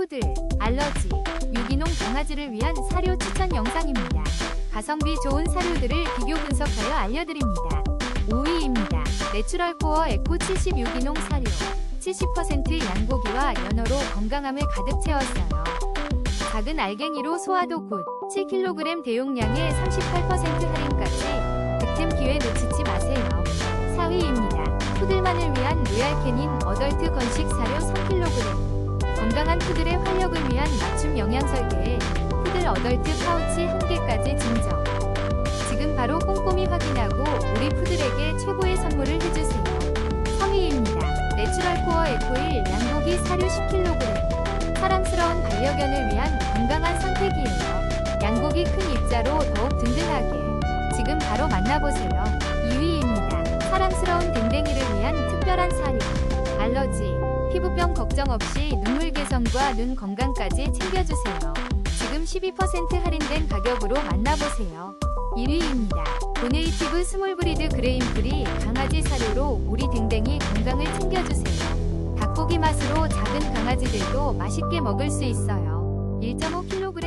푸들, 알러지, 유기농 강아지를 위한 사료 추천 영상입니다. 가성비 좋은 사료들을 비교 분석하여 알려드립니다. 5위입니다. 내추럴 코어 에코 70 유기농 사료. 70% 양고기와 연어로 건강함을 가득 채웠어요. 작은 알갱이로 소화도 굿. 7kg 대용량에 38% 할인까지 득템 기회 놓치지 마세요. 4위입니다. 푸들만을 위한 로얄 캐닌 어덜트 건식 사료 3kg. 건강한 푸들의 활력을 위한 맞춤 영양 설계에 푸들 어덜트 파우치 1개까지 증정. 지금 바로 꼼꼼히 확인하고 우리 푸들에게 최고의 선물을 해주세요. 3위입니다. 내추럴 코어 에코일 양고기 사료 10kg. 사랑스러운 반려견을 위한 건강한 선택이에요. 양고기 큰 입자로 더욱 든든하게. 지금 바로 만나보세요. 2위입니다. 사랑스러운 댕댕이를 위한 특별한 사료. 알러지, 피부병 걱정 없이 눈물 개선과 눈 건강까지 챙겨주세요. 지금 12% 할인된 가격으로 만나보세요. 1위입니다. 도네이티브 스몰 브리드 그레인프리 강아지 사료로 우리 댕댕이 건강을 챙겨주세요. 닭고기 맛으로 작은 강아지들도 맛있게 먹을 수 있어요. 1.5kg